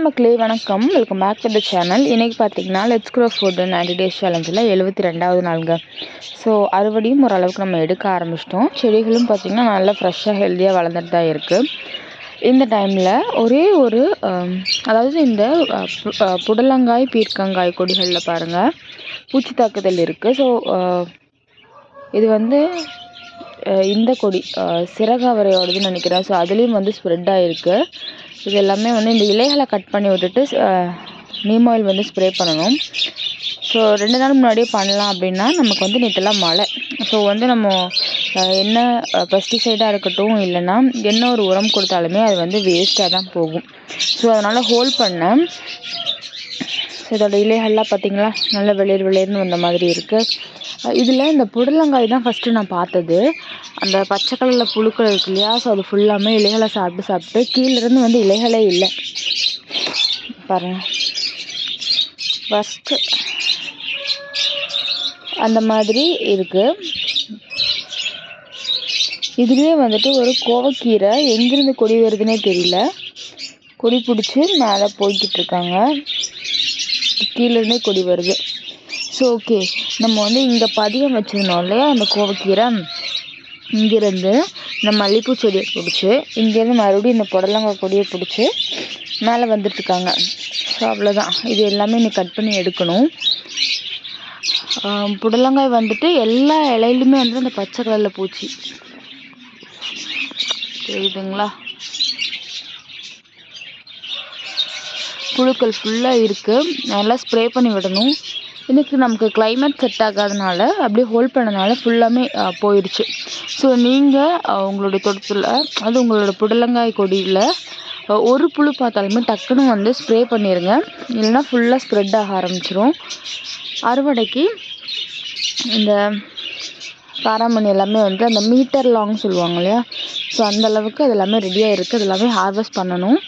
மக்களே வணக்கம். Welcome back to the channel இன்றைக்கி பார்த்தீங்கன்னா let's grow food ninety days சேலஞ்சில் எழுபத்தி ரெண்டாவது நாளுங்க. ஸோ அறுவடையும் ஓரளவுக்கு நம்ம எடுக்க ஆரம்பிச்சிட்டோம். செடிகளும் பார்த்திங்கன்னா நல்லா ஃப்ரெஷ்ஷாக ஹெல்த்தியாக வளர்ந்துட்டு தான் இருக்குது இந்த டைமில் ஒரே ஒரு um, அதாவது இந்த புடலங்காய் பீர்க்கங்காய் கொடிகளில் பாருங்கள் பூச்சி தாக்குதல் இருக்குது ஸோ இது வந்து இந்த கொடி அஹ், சிறகவரையோடதுன்னு நினைக்கிறேன். ஸோ அதுலேயும் வந்து ஸ்ப்ரெட் ஆகிருக்கு இது எல்லாமே வந்து இந்த இலைகளை கட் பண்ணி விட்டுட்டு நீம் ஆயில் வந்து ஸ்ப்ரே பண்ணணும். ஸோ ரெண்டு நாள் முன்னாடியே பண்ணலாம் அப்படின்னா நமக்கு வந்து நேற்றுலாம் மழை. ஸோ வந்து நம்ம என்ன பெஸ்டிசைடாக இருக்கட்டும் இல்லைன்னா என்ன ஒரு உரம் கொடுத்தாலுமே அது வந்து வேஸ்ட்டாக தான் போகும். ஸோ அதனால் ஹோல்ட் பண்ணேன் ஸோ இதோட இலைகள்லாம் பார்த்திங்களா நல்ல வெளிர் வெளிர்னு வந்த மாதிரி இருக்குது இதில் இந்த புடலங்காய் தான் ஃபஸ்ட்டு நான் பார்த்தது. அந்த பச்சை கலரில் புழுக்கள் இருக்கு இல்லையா? ஸோ அது ஃபுல்லாமே இலைகளை சாப்பிட்டு சாப்பிட்டு கீழேருந்து வந்து இலைகளே இல்லை. பாருங்க. ஃபஸ்ட்டு அந்த மாதிரி இருக்குது இதுலேயே வந்துட்டு ஒரு கோவக்கீரை எங்கேருந்து கொடி வருதுன்னே தெரியல. கொடி பிடிச்சி மேலே போய்கிட்டு இருக்காங்க. கீழேருந்தே கொடி வருது. ஸோ ஓகே நம்ம வந்து இங்கே பதியம் வச்சுருந்தோம் இல்லையா? அந்த கோவக்கீரை. இங்கேருந்து இந்த மல்லிகைப்பூ செடியை பிடிச்சி இங்கேருந்து மறுபடியும் இந்த புடலங்காய் கொடியை பிடிச்சி மேலே வந்துட்டுருக்காங்க. ஸோ அவ்வளோதான். இது எல்லாமே நீ கட் பண்ணி எடுக்கணும். புடலங்காய் வந்துட்டு எல்லா இலையிலுமே வந்து அந்த பச்சை கலரில் பூச்சி. தெரியுதுங்களா? புழுக்கள் ஃபுல்லாக இருக்குது நல்லா ஸ்ப்ரே பண்ணி விடணும். இன்றைக்கி நமக்கு கிளைமேட் செட் ஆகாதனால அப்படியே ஹோல்ட் பண்ணனால ஃபுல்லாமே போயிடுச்சு ஸோ நீங்கள் உங்களுடைய தோட்டத்தில் அது உங்களோட புடலங்காய் கொடியில் ஒரு புழு பார்த்தாலுமே டக்குன்னு வந்து ஸ்ப்ரே பண்ணிடுங்க இல்லைன்னா ஃபுல்லாக ஸ்ப்ரெட் ஆக ஆரம்பிச்சிரும். அறுவடைக்கு இந்த காராமணி எல்லாமே வந்து அந்த மீட்டர் லாங் சொல்லுவாங்க இல்லையா? ஸோ அந்த அளவுக்கு அது எல்லாமே ரெடியாக இருக்குது அது எல்லாமே ஹார்வெஸ்ட் பண்ணணும்.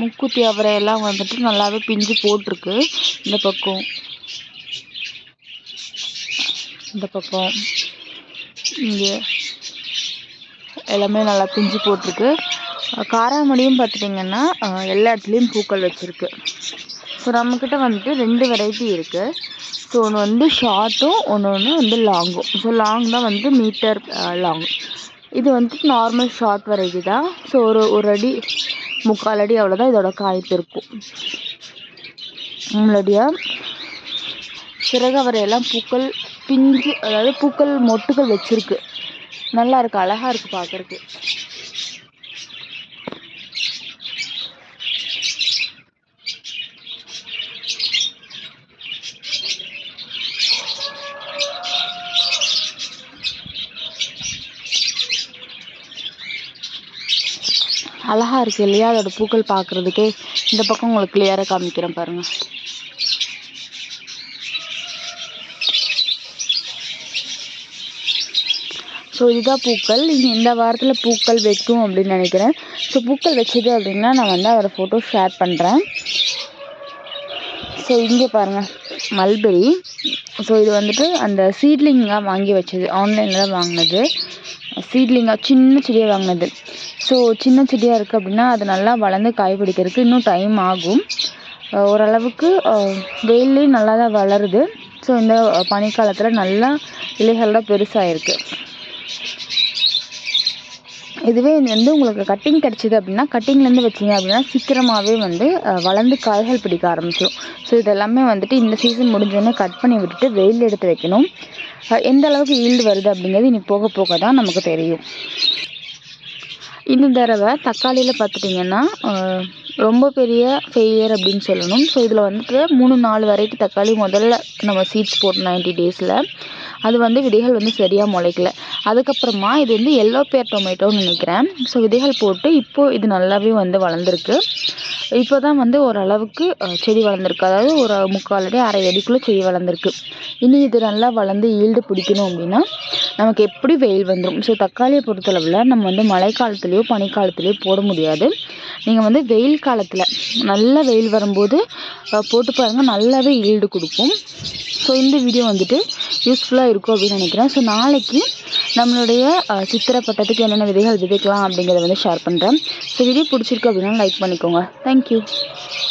முக்குத்தி அவரை எல்லாம் வந்துட்டு நல்லாவே பிஞ்சு போட்டிருக்கு. இந்த பக்கம். இந்த பக்கம். இங்கே. எல்லாமே நல்லா பிஞ்சு போட்டிருக்கு. அஹ் காராமணியும் பார்த்துட்டிங்கன்னா எல்லா இடத்துலையும் பூக்கள் வச்சுருக்கு. ஸோ நம்மக்கிட்ட வந்துட்டு ரெண்டு வெரைட்டி இருக்குது ஸோ ஒன்று வந்து ஷார்ட்டும் ஒன்று ஒன்று வந்து லாங்கும் ஸோ லாங் தான் வந்து மீட்டர் லாங் இது வந்துட்டு நார்மல் ஷார்ட் வெரைட்டி தான். ஸோ ஒரு ஒரு அடி முக்கால் அடி அவ்வளோதான் இதோட காய்ப்பு இருக்கும். முன்னாடியாக சிறகவரையெல்லாம் பூக்கள் பிஞ்சு அதாவது பூக்கள் மொட்டுகள் வச்சிருக்கு. நல்லா இருக்கு அழகா இருக்கு பார்க்கறதுக்கு அழகா இருக்கு இல்லையா அதோட பூக்கள் பார்க்கறதுக்கே இந்த பக்கம் உங்களுக்கு கிளியராக காமிக்கிறேன் பாருங்கள் ஸோ இதுதான் பூக்கள். இனி இந்த வாரத்தில் பூக்கள் வைக்கும் அப்படின்னு நினைக்கிறேன். ஸோ பூக்கள் வச்சது அப்படின்னா நான் வந்து அவரை ஃபோட்டோ ஷேர் பண்ணுறேன் ஸோ இங்கே பாருங்கள் மல்பெரி ஸோ இது வந்துட்டு அந்த சீட்லிங்காக வாங்கி வச்சது. ஆன்லைனில் தான் வாங்கினது. சீட்லிங்காக சின்ன செடியாக வாங்கினது. ஸோ சின்ன செடியாக இருக்குது அப்படின்னா அது நல்லா வளர்ந்து காய் பிடிக்கிறதுக்கு இன்னும் டைம் ஆகும். ஓரளவுக்கு வெயில்லேயும் வெயில்லையும் நல்லா தான் வளருது. ஸோ இந்த பனிக்காலத்தில் நல்லா இலைகள்லாம் பெருசாகிருக்கு இதுவே இது வந்து உங்களுக்கு கட்டிங் கிடச்சிது அப்படின்னா கட்டிங்லேருந்து வச்சிங்க அப்படின்னா சீக்கிரமாகவே வந்து வளர்ந்து காய்கள் பிடிக்க ஆரம்பிச்சிடும் ஸோ இதெல்லாமே வந்துட்டு இந்த சீசன் முடிஞ்சோடனே கட் பண்ணி விட்டுட்டு வெயில் எடுத்து வைக்கணும். எந்த அளவுக்கு ஈல்டு வருது அப்படிங்கிறது இனி போக போக தான் நமக்கு தெரியும். இந்த தடவை தக்காளியில் பார்த்துட்டிங்கன்னா ரொம்ப பெரிய ஃபெயிலியர் அப்படின்னு சொல்லணும். ஸோ இதில் வந்துட்டு மூணு நாலு வெரைட்டி தக்காளி முதல்ல நம்ம சீட்ஸ் போட்டோம் நைன்டி டேஸில் அது வந்து விதைகள் வந்து சரியாக முளைக்கல. அதுக்கப்புறமா இது வந்து எல்லோ பேர் டொமேட்டோன்னு நினைக்கிறேன். ஸோ விதைகள் போட்டு இப்போது இது நல்லாவே வந்து வளர்ந்துருக்கு. இப்போ தான் வந்து ஓரளவுக்கு செடி வளர்ந்துருக்கு. அதாவது ஒரு முக்கால் அடி அரை அடிக்குள்ளே செடி வளர்ந்துருக்கு. இனி இது நல்லா வளர்ந்து ஈல்டு பிடிக்கணும் அப்படின்னா நமக்கு எப்படி வெயில் வந்துடும் ஸோ தக்காளியை பொறுத்தளவில் நம்ம வந்து மழைக்காலத்துலேயோ பனிக்காலத்துலேயோ போட முடியாது. நீங்கள் வந்து வெயில் காலத்தில் நல்ல வெயில் வரும்போது போட்டு பாருங்கள் நல்லாவே ஈல்டு கொடுக்கும். ஸோ இந்த வீடியோ வந்துட்டு யூஸ்ஃபுல்லாக இருக்கும் அப்படின்னு நினைக்கிறேன். ஸோ நாளைக்கு நம்மளுடைய சித்திரப்பட்டத்துக்கு என்னென்ன விதைகள் விதைக்கலாம் அப்படிங்கிறத வந்து ஷேர் பண்ணுறேன் ஸோ வீடியோ பிடிச்சிருக்கு அப்படின்னா லைக் பண்ணிக்கோங்க. தேங்க்யூ